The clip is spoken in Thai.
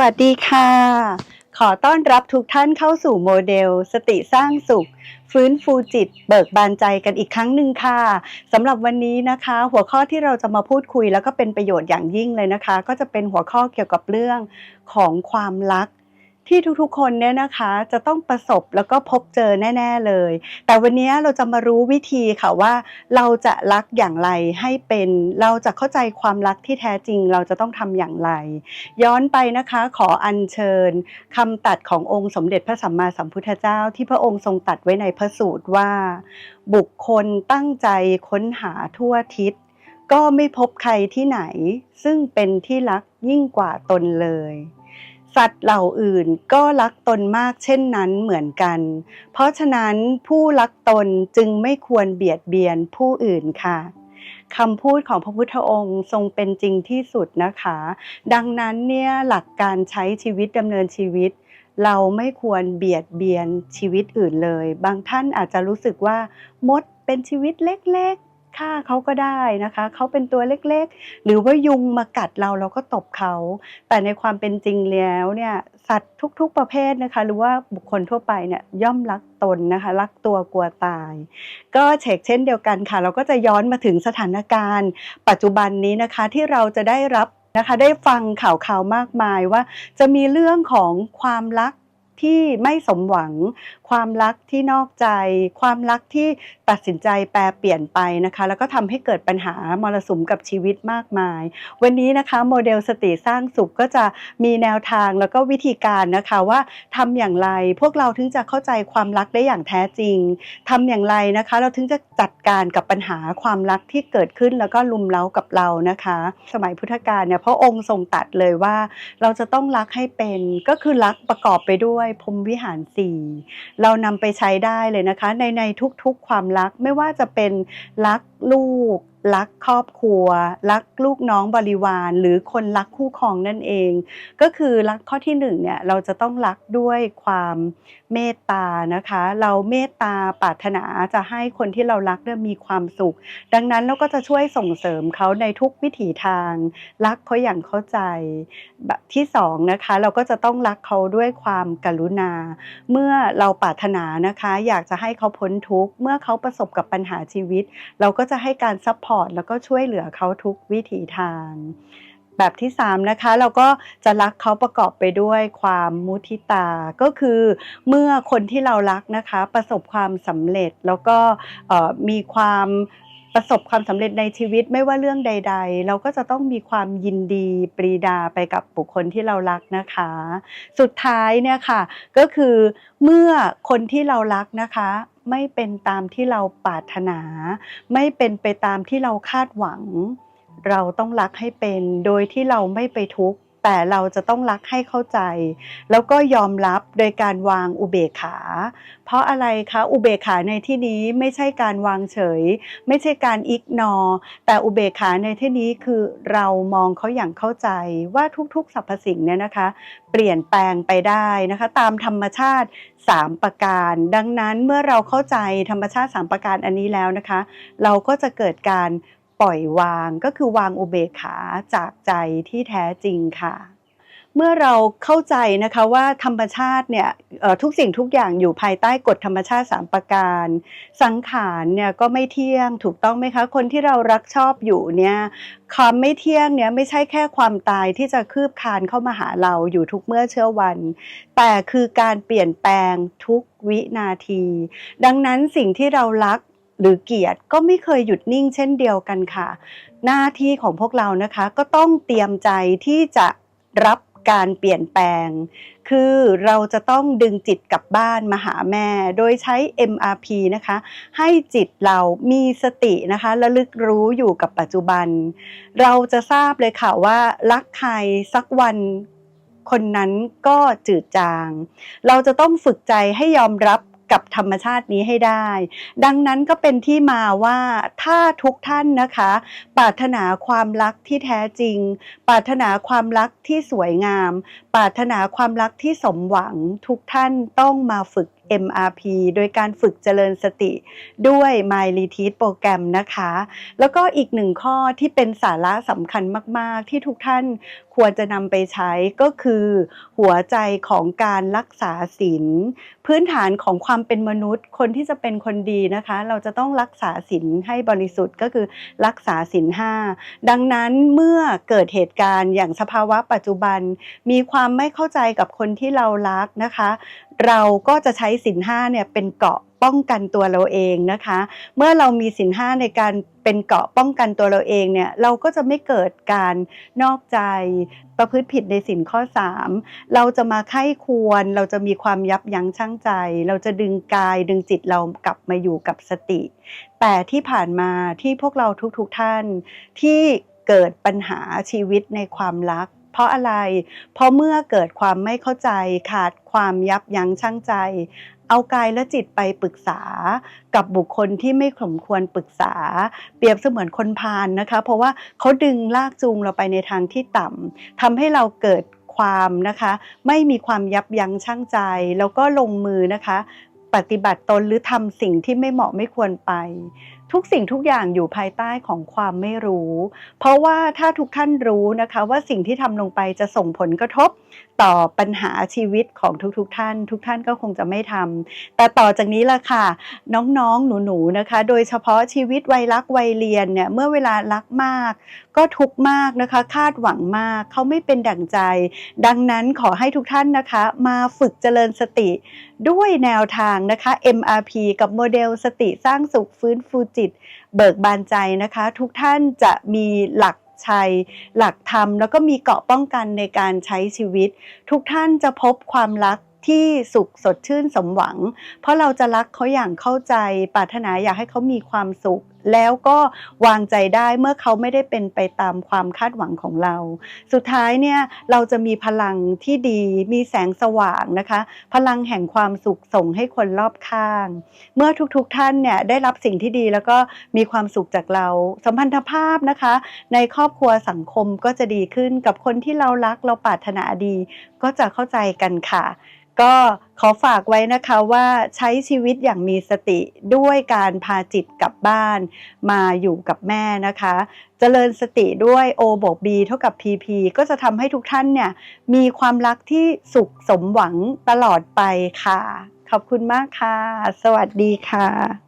วัสดีค่ะ ขอต้อนรับทุกท่านเข้าสู่โมเดล สติสร้างสุข ฟื้นฟูจิต เบิกบานใจกันอีกครั้งหนึ่งค่ะสำหรับวันนี้นะคะ หัวข้อที่เราจะมาพูดคุยแล้วก็เป็นประโยชน์อย่างยิ่งเลยนะคะ ก็จะเป็นหัวข้อเกี่ยวกับเรื่องของความรัก ที่ทุกๆคนเนี่ยนะคะจะต้องประสบแล้วก็พบเจอแน่ ๆเลย แต่วันนี้เราจะมารู้วิธีค่ะว่า เราจะรักอย่างไรให้เป็นเราจะเข้าใจความรักที่แท้จริง เราจะต้องทำอย่างไร ย้อนไปนะคะขออัญเชิญคำตัดขององค์สมเด็จพระสัมมาสัมพุทธเจ้า ที่พระองค์ทรงตัดไว้ในพระสูตรว่า บุคคลตั้งใจค้นหาทั่วทิศก็ไม่พบใครที่ไหน ซึ่งเป็นที่รักยิ่งกว่าตนเลย สัตว์เหล่าอื่นก็รักตนมากเช่นนั้นเหมือนกัน เพราะฉะนั้นผู้รักตนจึงไม่ควรเบียดเบียนผู้อื่นค่ะคำพูดของพระพุทธองค์ทรงเป็นจริงที่สุดนะคะ ดังนั้นเนี่ยหลักการใช้ชีวิตดำเนินชีวิต เราไม่ควรเบียดเบียนชีวิตอื่นเลย บางท่านอาจจะรู้สึกว่ามดเป็นชีวิตเล็ก ฆ่าเขาก็ได้นะคะ เขาเป็นตัวเล็กๆ หรือว่ายุงมากัดเราเราก็ตบเขา แต่ในความเป็นจริงแล้วเนี่ยสัตว์ทุกๆประเภทนะคะ หรือว่าบุคคลทั่วไปเนี่ยย่อมรักตนนะคะ รักตัวกลัวตาย ก็เช็คเช่นเดียวกันค่ะ เราก็จะย้อนมาถึงสถานการณ์ ปัจจุบันนี้นะคะที่เราจะได้รับนะคะได้ฟังข่าวข่าวมากมายว่าจะมีเรื่องของความรัก ที่ไม่สมหวัง ความรักที่นอกใจ ความรักที่ตัดสินใจแปรเปลี่ยนไปนะคะ แล้วก็ทำให้เกิดปัญหามรสุมกับชีวิตมากมาย วันนี้นะคะโมเดลสติสร้างสุขก็จะมีแนวทางแล้วก็วิธีการนะคะว่าทำอย่างไรพวกเราถึงจะเข้าใจความรักได้อย่างแท้จริงทำอย่างไรนะคะ เราถึงจะจัดการกับปัญหาความรักที่เกิดขึ้นแล้วก็ลุมเล้ากับเรานะคะ สมัยพุทธกาลเนี่ยพระองค์ทรงตัดเลยว่า เราจะต้องรักให้เป็นก็คือรักประกอบไปด้วยพรมวิหารสี่เรานำไปใช้ได้เลยนะคะ ในในทุกๆความรักไม่ว่าจะเป็นรักลูก รักครอบครัว รักลูกน้องบริวาร หรือคนรักคู่ครองนั่นเอง ก็คือรักข้อที่หนึ่งเนี่ยเราจะต้องรักด้วยความเมตตานะคะ เราเมตตาปรารถนาจะให้คนที่เรารักเนี่ยมีความสุข ดังนั้นเราก็จะช่วยส่งเสริมเขาในทุกวิถีทาง รักเขาอย่างเข้าใจแบบที่สองนะคะ เราก็จะต้องรักเขาด้วยความกรุณา เมื่อเราปรารถนานะคะ อยากจะให้เขาพ้นทุกข์เมื่อเขาประสบกับปัญหาชีวิต เราก็จะให้การซัพพอร์ตแล้วก็ช่วยเหลือเขาทุกวิถีทาง แบบที่3นะคะเราก็จะรักเขาประกอบไปด้วยความมุทิตา ก็คือเมื่อคนที่เรารักนะคะประสบความสำเร็จแล้วก็มีความประสบความสำเร็จในชีวิตไม่ว่าเรื่องใด ๆ เราก็จะต้องมีความยินดีปรีดาไปกับบุคคลที่เรารักนะคะ สุดท้ายเนี่ยค่ะก็คือเมื่อคนที่เรารักนะคะ ไม่เป็นตามที่เราปรารถนา ไม่เป็นไปตามที่เราคาดหวัง เราต้องรักให้เป็น โดยที่เราไม่ไปทุกข์ แต่เราจะต้องรักให้เข้าใจ แล้วก็ยอมรับโดยการวางอุเบกขา เพราะอะไรคะอุเบกขาในที่นี้ไม่ใช่การวางเฉย ไม่ใช่การอิกนอ แต่อุเบกขาในที่นี้คือเรามองเขาอย่างเข้าใจว่าทุกๆสรรพสิ่งเนี่ยนะคะ เปลี่ยนแปลงไปได้นะคะ ตามธรรมชาติ 3 ประการ ดังนั้นเมื่อเราเข้าใจธรรมชาติ 3 ประการอันนี้แล้วนะคะ เราก็จะเกิดการ ปล่อยวางก็คือวางอุเบกขาจากใจที่แท้จริงค่ะ เมื่อเราเข้าใจนะคะว่าธรรมชาติเนี่ยทุกสิ่งทุกอย่างอยู่ภายใต้กฎธรรมชาติ 3 ประการ สังขารเนี่ยก็ไม่เที่ยงถูกต้องไหมคะ คนที่เรารักชอบอยู่เนี่ยความไม่เที่ยงเนี่ยไม่ใช่แค่ความตายที่จะคืบคานเข้ามาหาเราอยู่ทุกเมื่อเชื่อวัน แต่คือการเปลี่ยนแปลงทุกวินาที ดังนั้นสิ่งที่เรารัก หรือเกียดก็ไม่เคยหยุดนิ่งเช่นเดียวกันค่ะ หน้าที่ของพวกเรานะคะก็ต้องเตรียมใจที่จะรับการเปลี่ยนแปลง คือเราจะต้องดึงจิตกลับบ้านมาหาแม่ โดยใช้ MRP นะคะ ให้จิตเรามีสตินะคะระลึกรู้อยู่กับปัจจุบัน เราจะทราบเลยค่ะว่ารักใครสักวันคนนั้นก็จืดจาง เราจะต้องฝึกใจให้ยอมรับ กับธรรมชาตินี้ให้ได้ ดังนั้นก็เป็นที่มาว่าถ้าทุกท่านนะคะ ปรารถนาความรักที่แท้จริง ปรารถนาความรักที่สวยงาม ปรารถนาความรักที่สมหวังทุกท่านต้องมาฝึก MRP โดยการฝึกเจริญสติด้วย My Retreat โปรแกรมนะคะ แล้วก็อีกหนึ่งข้อที่เป็นสาระสำคัญมาก ๆ ที่ทุกท่านควรจะนำไปใช้ก็คือ หัวใจของการรักษาศีลพื้นฐานของความเป็นมนุษย์ คนที่จะเป็นคนดีนะคะ เราจะต้องรักษาศีลให้บริสุทธิ์ก็คือรักษาศีลห้าดังนั้นเมื่อเกิดเหตุการณ์อย่างสภาวะปัจจุบัน มีความไม่เข้าใจกับคนที่เรารักนะคะ เราก็จะใช้สินห้าเนี่ยเป็นเกาะป้องกันตัวเราเองนะคะ เมื่อเรามีสินห้าในการเป็นเกาะป้องกันตัวเราเองเนี่ยเราก็จะไม่เกิดการนอกใจประพฤติผิดในสินข้อ 3 เราจะมาไข้ควร เราจะมีความยับยั้งชั่งใจ เราจะดึงกายดึงจิตเรากลับมาอยู่กับสติ แต่ที่ผ่านมาที่พวกเราทุกๆทท่านที่เกิดปัญหาชีวิตในความรัก เพราะอะไร เพราะเมื่อเกิดความไม่เข้าใจขาดความยับยั้งชั่งใจ เอากายและจิตไปปรึกษากับบุคคลที่ไม่สมควรปรึกษา เปรียบเสมือนคนพาลนะคะ เพราะว่าเขาดึงลากจูงเราไปในทางที่ต่ำทำให้เราเกิดความนะคะไม่มีความยับยั้งชั่งใจ แล้วก็ลงมือนะคะ ปฏิบัติตนหรือทำสิ่งที่ไม่เหมาะไม่ควรไป ทุกสิ่งทุกอย่างอยู่ภายใต้ของความไม่รู้ เพราะว่าถ้าทุกท่านรู้นะคะว่าสิ่งที่ทำลงไปจะส่งผลกระทบต่อปัญหาชีวิตของทุกๆทท่าน ทุกท่านก็คงจะไม่ทำแต่ต่อจากนี้ล่ะค่ะ น้องๆ หนูๆนะคะ โดยเฉพาะชีวิตวัยรักวัยเรียนเนี่ยเมื่อเวลารักมาก ก็ทุกมากนะคะ คาดหวังมากเขาไม่เป็นดั่งใจ ดังนั้นขอให้ทุกท่านนะคะ มาฝึกเจริญสติด้วยแนวทางนะคะ MRP กับโมเดลสติสร้างสุขฟื้นฟูจิต เบิกบานใจนะคะ ทุกท่านจะมีหลักชัยหลักธรรม แล้วก็มีเกราะป้องกันในการใช้ชีวิต ทุกท่านจะพบความรักที่สุขสดชื่นสมหวัง เพราะเราจะรักเขาอย่างเข้าใจ ปรารถนาอยากให้เขามีความสุข แล้วก็วางใจได้เมื่อเขาไม่ได้เป็นไปตามความคาดหวังของเรา สุดท้ายเนี่ยเราจะมีพลังที่ดีมีแสงสว่างนะคะ พลังแห่งความสุขส่งให้คนรอบข้าง เมื่อทุกๆทท่านเนี่ยได้รับสิ่งที่ดีแล้วก็มีความสุขจากเรา สัมพันธภาพนะคะ ในครอบครัวสังคมก็จะดีขึ้นกับคนที่เรารักเราปรารถนาดี ก็จะเข้าใจกันค่ะ ก็ ขอฝากไว้นะคะว่าใช้ชีวิตอย่างมีสติด้วยการพาจิตกลับบ้าน มาอยู่กับแม่นะคะเจริญสติด้วย O บวก B เท่ากับ PP ก็จะทำให้ทุกท่านเนี่ยมีความรักที่สุขสมหวังตลอดไปค่ะ ขอบคุณมากค่ะ สวัสดีค่ะ